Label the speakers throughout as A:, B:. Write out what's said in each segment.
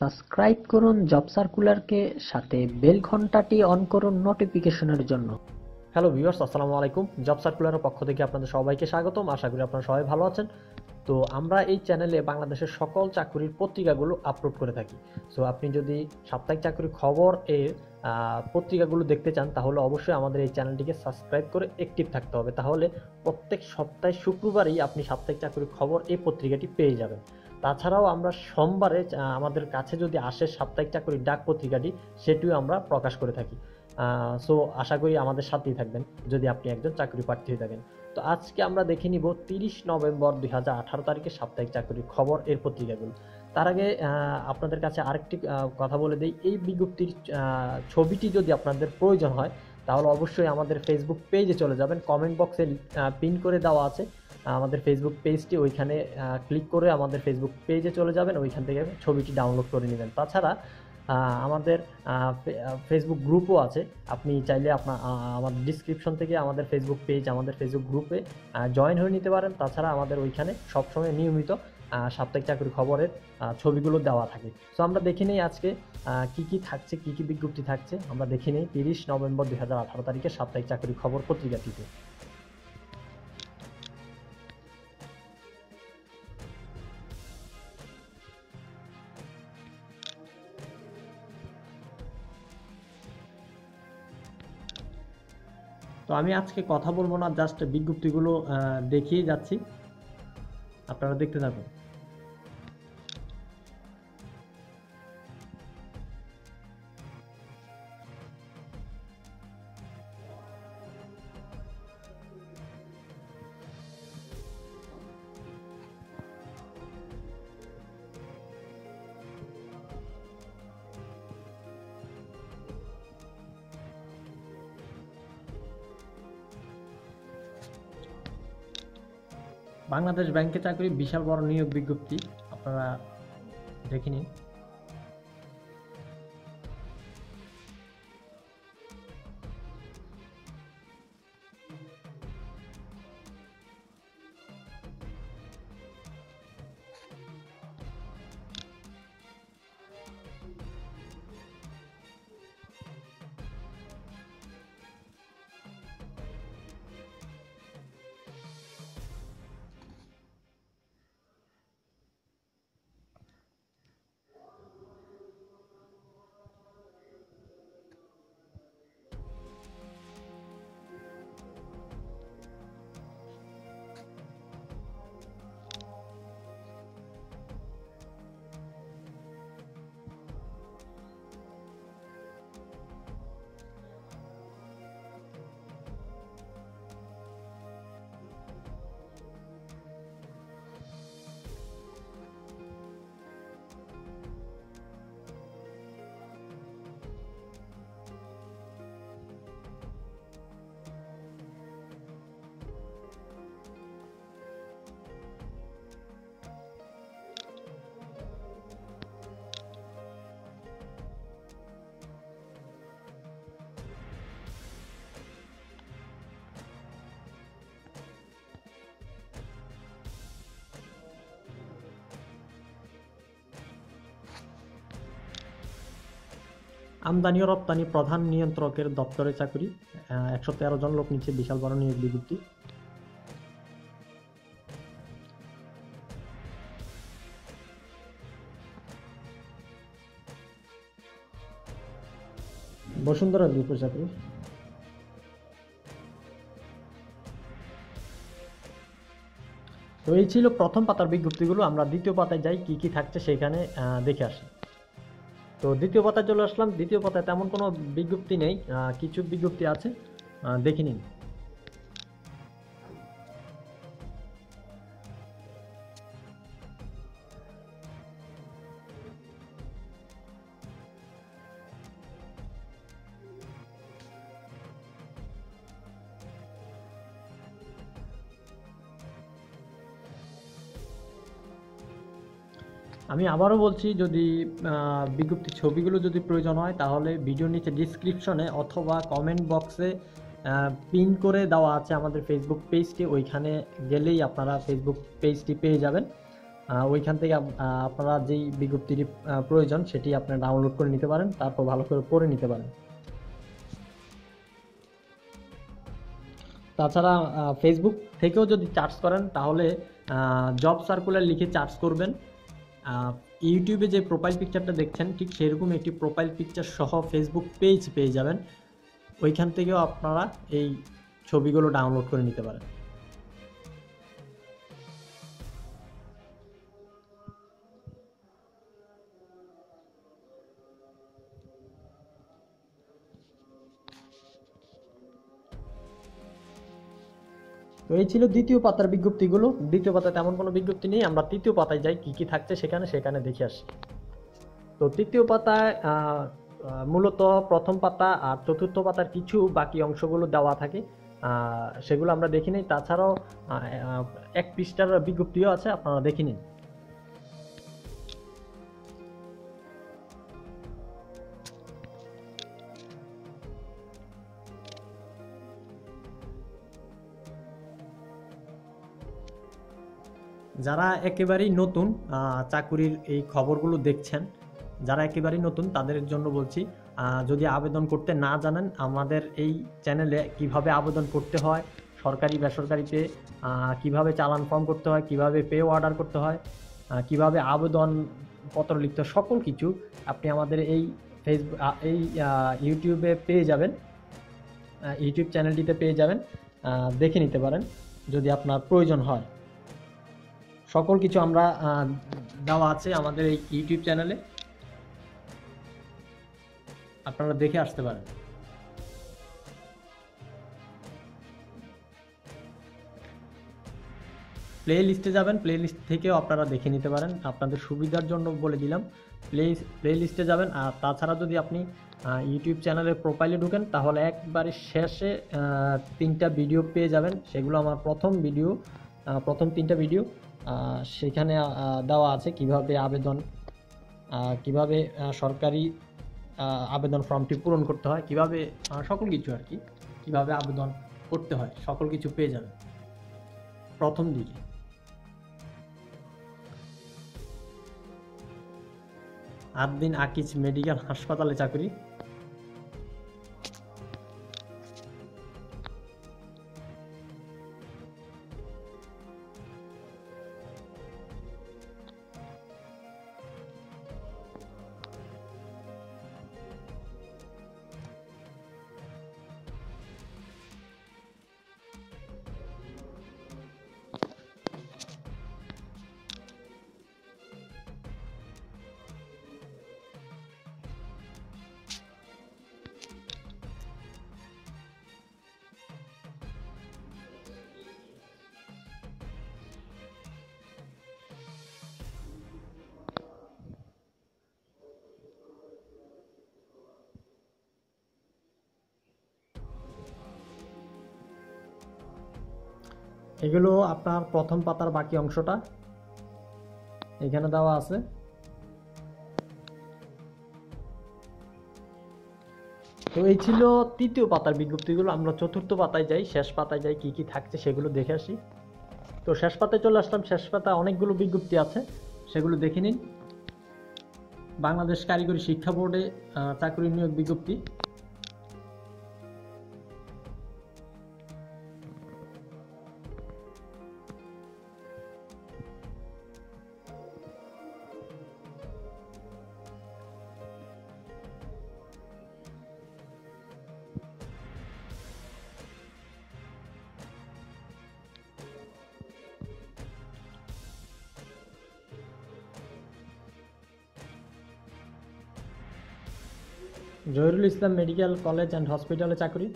A: Subscribe করুন job সার্কুলারকে, সাথে bell ঘন্টাটি on করুন নোটিফিকেশনের জন্য।
B: হ্যালো ভিউয়ার্স, আসসালামু আলাইকুম। জব সার্কুলারের পক্ষ থেকে আপনাদের সবাইকে স্বাগতম। আশা করি আপনারা সবাই ভালো আছেন। তো আমরা এই চ্যানেলে বাংলাদেশের সকল চাকরির পত্রিকাগুলো আপলোড করে থাকি। সো আপনি যদি সাপ্তাহিক চাকরির খবর এর পত্রিকাগুলো দেখতে চান, তাহলে অবশ্যই আমাদের এই চ্যানেলটিকে সাবস্ক্রাইব করে অ্যাক্টিভ থাকতে হবে। তাহলে প্রত্যেক সপ্তাহে শুক্রবারই আপনি সাপ্তাহিক চাকরির খবর এই পত্রিকাটি পেয়ে যাবেন। তাছাড়াও আমরা সোমবারে আমাদের কাছে যদি আসে সাপ্তাহিক চাকরির ডাক পত্রিকাটি, সেটিও আমরা প্রকাশ করে থাকি। সো আশা করি আমাদের সাথেই থাকবেন, যদি আপনি একজন চাকরি প্রার্থী হয়ে থাকেন। তো আজকে আমরা দেখে নিব তিরিশ নভেম্বর দুই হাজার আঠারো তারিখে সাপ্তাহিক চাকরির খবর এর পত্রিকাগুলো। তার আগে আপনাদের কাছে আরেকটি কথা বলে দিই। এই বিজ্ঞপ্তির ছবিটি যদি আপনাদের প্রয়োজন হয়, তাহলে অবশ্যই আমাদের ফেসবুক পেজে চলে যাবেন। কমেন্ট বক্সে পিন করে দেওয়া আছে। আমাদের ফেসবুক পেজটি ওইখানে ক্লিক করে আমাদের ফেসবুক পেজে চলে যাবেন, ওইখান থেকে ছবিটি ডাউনলোড করে নেবেন। তাছাড়া আমাদের ফেসবুক গ্রুপও আছে। আপনি চাইলে আপনার আমাদের ডিসক্রিপশন থেকে আমাদের ফেসবুক পেজ আমাদের ফেসবুক গ্রুপে জয়েন হয়ে নিতে পারেন। তাছাড়া আমাদের ওইখানে সবসময় নিয়মিত সাপ্তাহিক চাকরি খবরের ছবিগুলো দেওয়া থাকে। সো আমরা দেখে নেই আজকে কি কি থাকছে, কি কি বিজ্ঞপ্তি থাকছে। আমরা দেখে নেই তিরিশ নভেম্বর দুই হাজার আঠারো তারিখে সাপ্তাহিক চাকরি খবর পত্রিকাটিতে। তো আমি আজকে কথা বলব না জাস্ট বিজ্ঞপ্তিগুলো দেখিয়ে যাচ্ছি। আপনারা দেখতে থাকুন। বাংলাদেশ ব্যাংকে চাকরি বিশাল বড় নিয়োগ বিজ্ঞপ্তি আপনারা দেখে নিন। আমদানি ও রপ্তানি প্রধান নিয়ন্ত্রকের দপ্তরে চাকরি একশো তেরো জন লোক নিচ্ছে বিশাল বড় নিয়োগ বিজ্ঞপ্তি। বসুন্ধরা গ্রুপের চাকরি। তো এই ছিল প্রথম পাতার বিজ্ঞপ্তিগুলো, আমরা দ্বিতীয় পাতায় যাই, কি কি থাকছে সেখানে দেখে আসি। তো দ্বিতীয় পাতায় চলে আসলাম। দ্বিতীয় পাতায় তেমন কোনো বিজ্ঞপ্তি নেই। কিছু বিজ্ঞপ্তি আছে। দেখে নিন। আমি আবারও বলছি যদি আহ, বিজ্ঞপ্তির ছবিগুলো যদি প্রয়োজন হয় তাহলে ভিডিওর নিচে ডিসক্রিপশনে অথবা কমেন্ট বক্সে পিন করে দেওয়া আছে আমাদের ফেসবুক পেজটি ওইখানে গেলেই আপনারা ফেসবুক পেজটি পেয়ে যাবেন। ওইখান থেকে আপনারা যেই বিজ্ঞপ্তিটি প্রয়োজন সেটি আপনারা ডাউনলোড করে নিতে পারেন তারপর ভালো করে পড়ে নিতে পারেন। তাছাড়া ফেসবুক থেকেও যদি চার্জ করেন তাহলে জব সার্কুলার লিখে চার্জ করবেন। ইউটিউবে যে প্রোফাইল পিকচারটা দেখছেন, ঠিক সেরকম একটি প্রোফাইল পিকচার সহ ফেসবুক পেজ পেয়ে যাবেন। ওইখান থেকেও আপনারা এই ছবিগুলো ডাউনলোড করে নিতে পারেন। এই ছিল দ্বিতীয় পাতার বিজ্ঞপ্তিগুলো। দ্বিতীয় পাতায় তেমন কোনো বিজ্ঞপ্তি নেই। আমরা তৃতীয় পাতায় যাই, কি কি থাকছে সেখানে সেখানে দেখে আসি। তো তৃতীয় পাতায় মূলত প্রথম পাতা আর চতুর্থ পাতার কিছু বাকি অংশগুলো দেওয়া থাকে। সেগুলো আমরা দেখি নিই। তাছাড়াও এক পৃষ্ঠার বিজ্ঞপ্তিও আছে, আপনারা দেখে নিন। যারা একেবারেই নতুন চাকুরির এই খবরগুলো দেখছেন, যারা একেবারেই নতুন, তাদের জন্য বলছি যদি আবেদন করতে না জানেন, আমাদের এই চ্যানেলে কীভাবে আবেদন করতে হয়, সরকারি, বেসরকারিতে কীভাবে চালান ফর্ম করতে হয়, কীভাবে পে অর্ডার করতে হয় কীভাবে আবেদন পত্র লিখতে সকল কিছু আপনি আমাদের এই ফেসবুক এই ইউটিউবে পেয়ে যাবেন ইউটিউব চ্যানেলটিতে পেয়ে যাবেন দেখে নিতে পারেন, যদি আপনার প্রয়োজন হয়। সকল কিছু আমরা দেওয়া আছে আমাদের এই ইউটিউব চ্যানেলে আপনারা দেখে আসতে পারেন। প্লে লিস্টে যাবেন প্লে লিস্ট থেকেও আপনারা দেখে নিতে পারেন। আপনাদের সুবিধার জন্য বলে দিলাম প্লে প্লে লিস্টে যাবেন। আর তাছাড়া যদি আপনি ইউটিউব চ্যানেলের প্রোফাইলে ঢুকেন, তাহলে একবারে শেষে তিনটা ভিডিও পেয়ে যাবেন। সেগুলো আমার প্রথম ভিডিও প্রথম তিনটা ভিডিও সেখানে দেওয়া আছে কীভাবে আবেদন কীভাবে সরকারি আবেদন ফর্মটি পূরণ করতে হয়, কীভাবে সকল কিছু আর কি, কীভাবে আবেদন করতে হয়, সকল কিছু পেয়ে যাবেন। প্রথম দিকে। আট আকিজ মেডিকেল হাসপাতালে চাকরি। এগুলো আপনার প্রথম পাতার বাকি অংশটা। এখানে দেওয়া আছে। তো এই ছিল তৃতীয় পাতার বিজ্ঞপ্তিগুলো। আমরা চতুর্থ পাতায় যাই, শেষ পাতায় যাই, কি কি থাকছে সেগুলো দেখে আসি। তো শেষ পাতায় চলে আসলাম। শেষ পাতায় অনেকগুলো বিজ্ঞপ্তি আছে, সেগুলো দেখে নিন। বাংলাদেশ কারিগরি শিক্ষা বোর্ডে চাকরি নিয়োগ বিজ্ঞপ্তি। Zahirul Islam medical college and হসপিটালে চাকরি?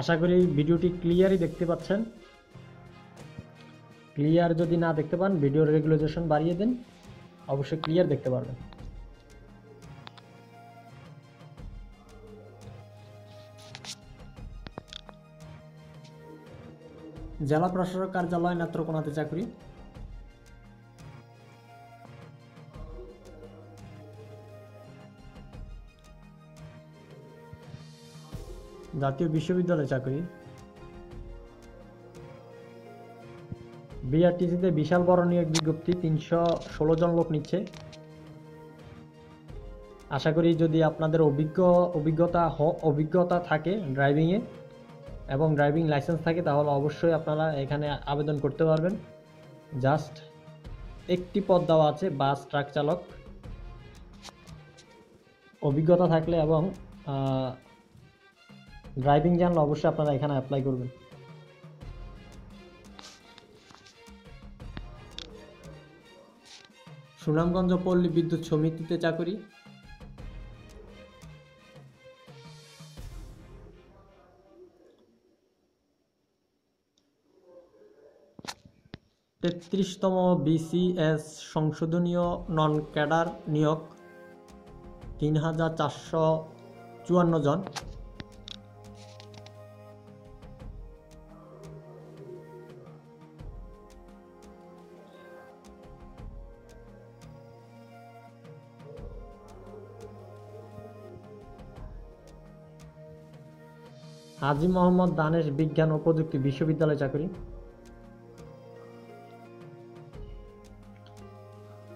B: আশা করি ভিডিওটি ক্লিয়ারই দেখতে পাচ্ছেন। ক্লিয়ার যদি না দেখতে পান ভিডিওর রেগুলাইজেশন বাড়িয়ে দেন, অবশ্যই ক্লিয়ার দেখতে পারবেন। জেলা প্রশাসক কার্যালয় নেত্রকোনাতে চাকরি। জাতীয় বিশ্ববিদ্যালয়ে চাকরি। বিআরটিসিতে বিশাল বড় নিয়োগ বিজ্ঞপ্তি তিনশো ষোলো জন লোক নিচ্ছে। আশা করি যদি আপনাদের অভিজ্ঞ, অভিজ্ঞতা অভিজ্ঞতা থাকে ড্রাইভিংয়ে এবং ড্রাইভিং লাইসেন্স থাকে, তাহলে অবশ্যই আপনারা এখানে আবেদন করতে পারবেন। জাস্ট একটি পদ দেওয়া আছে, বাস, ট্রাক চালক। অভিজ্ঞতা থাকলে এবং ড্রাইভিং জানলে অবশ্যই আপনারা এখানে অ্যাপ্লাই করবেন। সুনামগঞ্জ পল্লী বিদ্যুৎ সমিতিতে চাকরি? তেত্রিশতম বিসিএস সংশোধনীয় নন ক্যাডার নিয়োগ, তিন হাজার চারশো চুয়ান্ন জন। হাজি মোহাম্মদ দানেশ বিজ্ঞান ও প্রযুক্তি বিশ্ববিদ্যালয় চাকরি।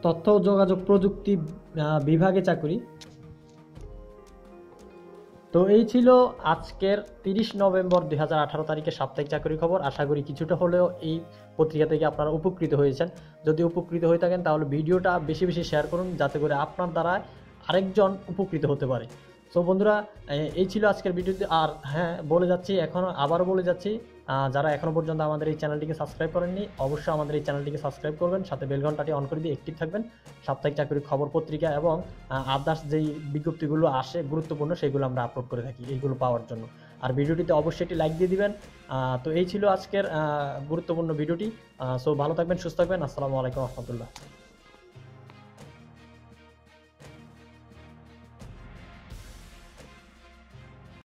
B: তথ্য ও যোগাযোগ প্রযুক্তি বিভাগে চাকরি। তো এই ছিল আজকের তিরিশ নভেম্বর দুই তারিখের সাপ্তাহিক চাকরি খবর। আশা করি কিছুটা হলেও এই পত্রিকা থেকে আপনারা উপকৃত হয়েছেন। যদি উপকৃত হয়ে থাকেন, তাহলে ভিডিওটা বেশি বেশি শেয়ার করুন, যাতে করে আপনার দ্বারা আরেকজন উপকৃত হতে পারে। সো বন্ধুরা এই ছিল আজকের ভিডিওতে আর হ্যাঁ বলে যাচ্ছি, এখন আবারও বলে যাচ্ছি যারা এখনও পর্যন্ত আমাদের এই চ্যানেলটিকে সাবস্ক্রাইব করেননি, অবশ্যই আমাদের এই চ্যানেলটিকে সাবস্ক্রাইব করবেন, সাথে বেল ঘন্টাটি অন করে দিয়ে অ্যাক্টিভ থাকবেন। সাপ্তাহিক চাকরির খবর পত্রিকা এবং আদার্স যেই বিজ্ঞপ্তিগুলো আসে, গুরুত্বপূর্ণ, সেগুলো আমরা আপলোড করে থাকি এইগুলো পাওয়ার জন্য। আর ভিডিওটিতে অবশ্যই একটি লাইক দিয়ে দিবেন। তো এই ছিল আজকের গুরুত্বপূর্ণ ভিডিওটি সো ভালো থাকবেন, সুস্থ থাকবেন। আসসালামু আলাইকুম, রহমতুল্লাহ।